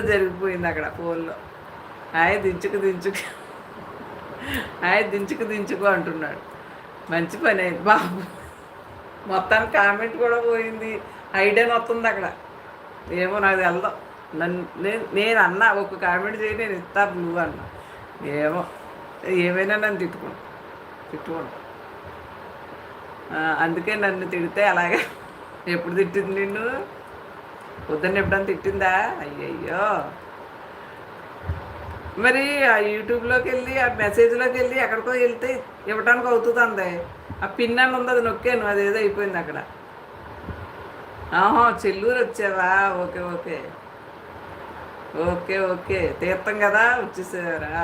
జరిగిపోయింది అక్కడ ఫోన్లో. హాయ్ దించుకు దించుకు. హాయ్ దించుకు దించుకు అంటున్నాడు. మంచి పని అయింది బాబు. మొత్తానికి కామెంట్ కూడా పోయింది. ఐడియా వస్తుంది అక్కడ. ఏమో నాకు వెళ్దాం నన్ను నేను నేను అన్నా ఒక కామెంట్ చేయి నేను ఇస్తా నువ్వు అన్నా. ఏమో. ఏమైనా నన్ను తిట్టుకోండి తిట్టుకోండి అందుకే నన్ను తిడితే అలాగే. ఎప్పుడు తిట్టింది నిన్ను? పొద్దున్న ఎప్పుడన్నా తిట్టిందా? అయ్యయ్యో. మరి ఆ యూట్యూబ్లోకి వెళ్ళి ఆ మెసేజ్లోకి వెళ్ళి ఎక్కడికో వెళ్తే ఇవ్వటానికి అవుతుంది ఆ పిన్ అని ఉంది అది నొక్కాను అది ఏదో అయిపోయింది అక్కడ. ఆహా చెల్లూరు వచ్చావా? Okay okay. Okay okay. తీర్థం కదా వచ్చేసారా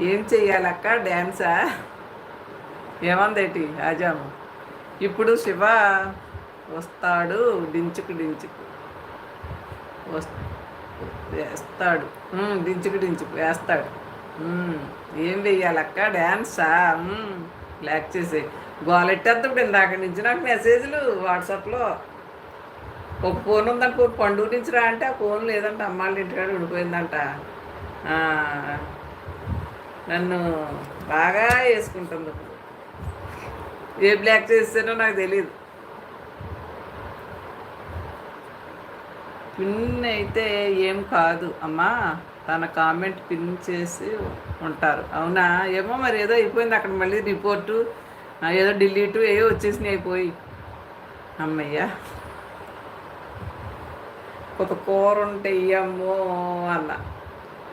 ఏం చెయ్యాలక్క డ్యాన్సా? ఏమందేటి ఆజాము. ఇప్పుడు శివ వస్తాడు డించుకు డించుకు వస్ వేస్తాడు. డించుకు డించుకు వేస్తాడు. ఏం వెయ్యాలక్క డ్యాన్సా ఉమ్, బ్లాక్ చేసే గోలెట్టేస్తాడు ఇందాక నుంచి నాకు మెసేజ్లు వాట్సాప్లో. ఒక ఫోన్ ఉందనుకో పండుగ నుంచి రా అంటే ఆ ఫోన్ లేదంట అమ్మాళ్ళ ఇంటికాడ ఉండిపోయిందంట. నన్ను బాగా వేసుకుంటుంది. ఏ బ్లాక్ చేస్తానో నాకు తెలియదు పిన్ అయితే ఏం కాదు. అమ్మా తన కామెంట్ పిన్ చేసి ఉంటారు. అవునా? ఏమో మరి ఏదో అయిపోయింది అక్కడ మళ్ళీ రిపోర్టు. ఏదో డిలీటు ఏవో వచ్చేసినాయి అయిపోయి అమ్మయ్యా. కొత్త కూర ఉంటే ఇయ్యమ్మో అన్న.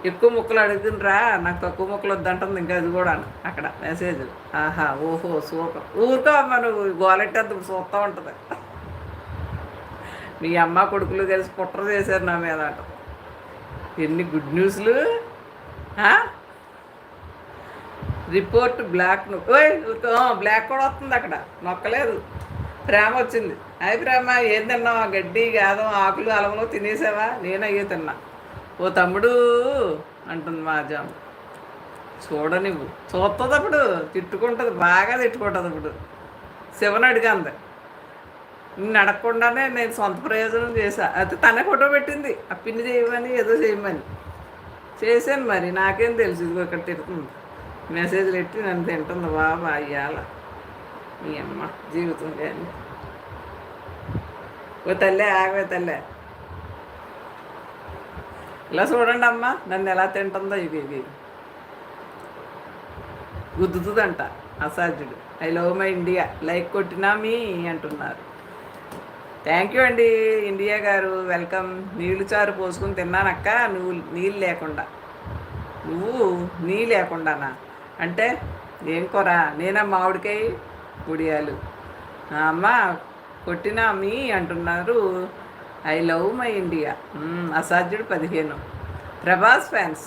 ఎక్కువ ముక్కలు అడుగుతుండ్రా నాకు తక్కువ ముక్కలు వద్దంటుంది ఇంకా అది కూడా అక్కడ మెసేజ్ ఆహా ఓహో సూపర్. ఊరుకో అమ్మ నువ్వు గోలెట్టేది చూస్తూ ఉంటుంది. మీ అమ్మ కొడుకులు కలిసి కుట్ర చేశారు నా మీద అంట. ఎన్ని గుడ్ న్యూస్లు రిపోర్ట్ బ్లాక్ ఓయ్ బ్లాక్ కూడా వస్తుంది అక్కడ. నొక్కలేదు. ప్రేమ వచ్చింది. అది ప్రేమ ఏం తిన్నావా? గడ్డి గాదం ఆకులు అలములు తినేసావా? నేను అయ్యే తిన్నా. ఓ తమ్ముడు అంటుంది మా జాము. చూడనివ్వు. చూస్తుంది అప్పుడు. తిట్టుకుంటుంది. బాగా తిట్టుకుంటుంది ఇప్పుడు శివని అడిగాంది. నడకుండానే నేను సొంత ప్రయోజనం చేశా. అయితే తనే ఫోటో పెట్టింది. ఆ పిన్ని చేయమని ఏదో చేయమని. చేశాను మరి నాకేం తెలుసు. ఇదిగో ఇక్కడ తిడుతుంది మెసేజ్లు పెట్టి నన్ను తింటుంది బాబా అయ్యాల మీ అమ్మ జీవితం కానీ ఓ తల్లే ఆగవే తల్లే. ఇలా చూడండి అమ్మ నన్ను ఎలా తింటుందో ఇది ఇది గుద్దుతుందంట Asadhyudu. I love my India. Like కొట్టినా మీ అంటున్నారు. థ్యాంక్ యూ అండి ఇండియా గారు. వెల్కమ్ నీళ్ళు చారు పోసుకుని తిన్నానక్క నువ్వు నీళ్ళు లేకుండా. నువ్వు నీ లేకుండానా? అంటే ఏం కూర? నేనా మామిడికాయ ఉడియాలు అమ్మ కొట్టినా మీ అంటున్నారు. ఐ లవ్ మై ఇండియా అసాధ్యుడు పదిహేను. Prabhas fans.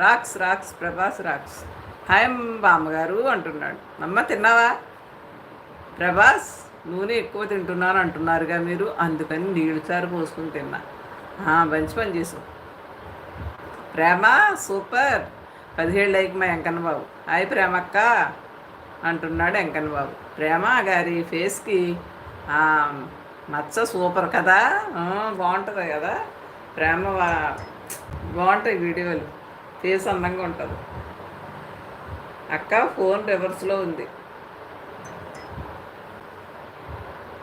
Rocks rocks Prabhas rocks. Hi బామ్మగారు అంటున్నాడు. అమ్మ తిన్నావా? ప్రభాస్? నూనె ఎక్కువ తింటున్నారు అంటున్నారుగా మీరు అందుకని నీళ్ళు చారు పోసుకుని తిన్నా. మంచి పని చేసావు. ప్రేమ సూపర్. పదిహేళ్ళు అయ్యి మా వెంకన్న బాబు హాయ్ ప్రేమక్క అంటున్నాడు వెంకన్న బాబు ప్రేమ గారి ఫేస్కి మచ్చ సూపర్ కదా? బాగుంటుంది కదా? ప్రేమ బాగుంటాయి వీడియోలు. ఫేస్ అందంగా ఉంటుంది. అక్క ఫోన్ రివర్స్లో ఉంది.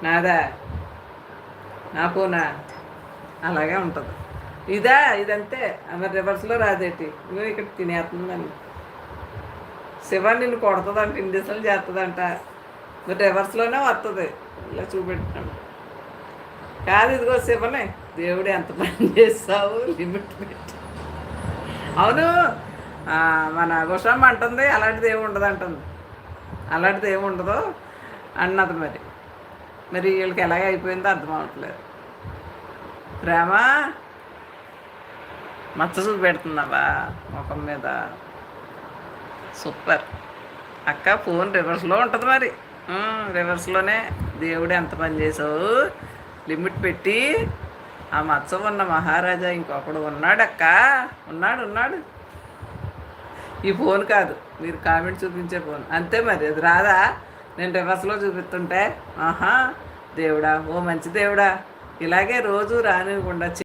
నాదా? నా. అలాగే ఉంటుంది. ఇదా? ఇదంతే. ఆమె రివర్స్లో రాదేటి? ఇగో ఇక్కడ తినేస్తుందని శివ నిన్ను కొడుతుందంట ఇండిసలు చేస్తుందంట. మరి రివర్స్లోనే వస్తుంది ఇలా చూపెట్టినాడు. కాదు ఇదిగో శివనే. దేవుడు ఎంత పని చేస్తావు? లిమిట్ పెట్టి. అవును. మన గుషమ్మ అంటుంది అలాంటిది ఏమి ఉండదు అంటుంది అలాంటిది ఏమి ఉండదు. అన్నది మరి. మరి వీళ్ళకి ఎలాగ అయిపోయిందో అర్థం అవట్లేదు. ప్రేమ మచ్చ చూపెడుతున్నావా ముఖం మీద? సూపర్. అక్క ఫోన్ రివర్స్లో ఉంటుంది మరి. రివర్స్లోనే దేవుడు ఎంత పని చేసావు లిమిట్ పెట్టి ఆ మచ్చ ఉన్న మహారాజా ఇంకొకడు ఉన్నాడక్క. ఉన్నాడు ఉన్నాడు. ఈ ఫోన్ కాదు. మీరు కామెంట్ చూపించే ఫోన్. అంతే మరి. అది రాదా? నేను రివర్స్లో చూపిస్తుంటే ఆహా దేవుడా ఓ మంచి దేవుడా. ఇలాగే రోజు రానివ్వకుండా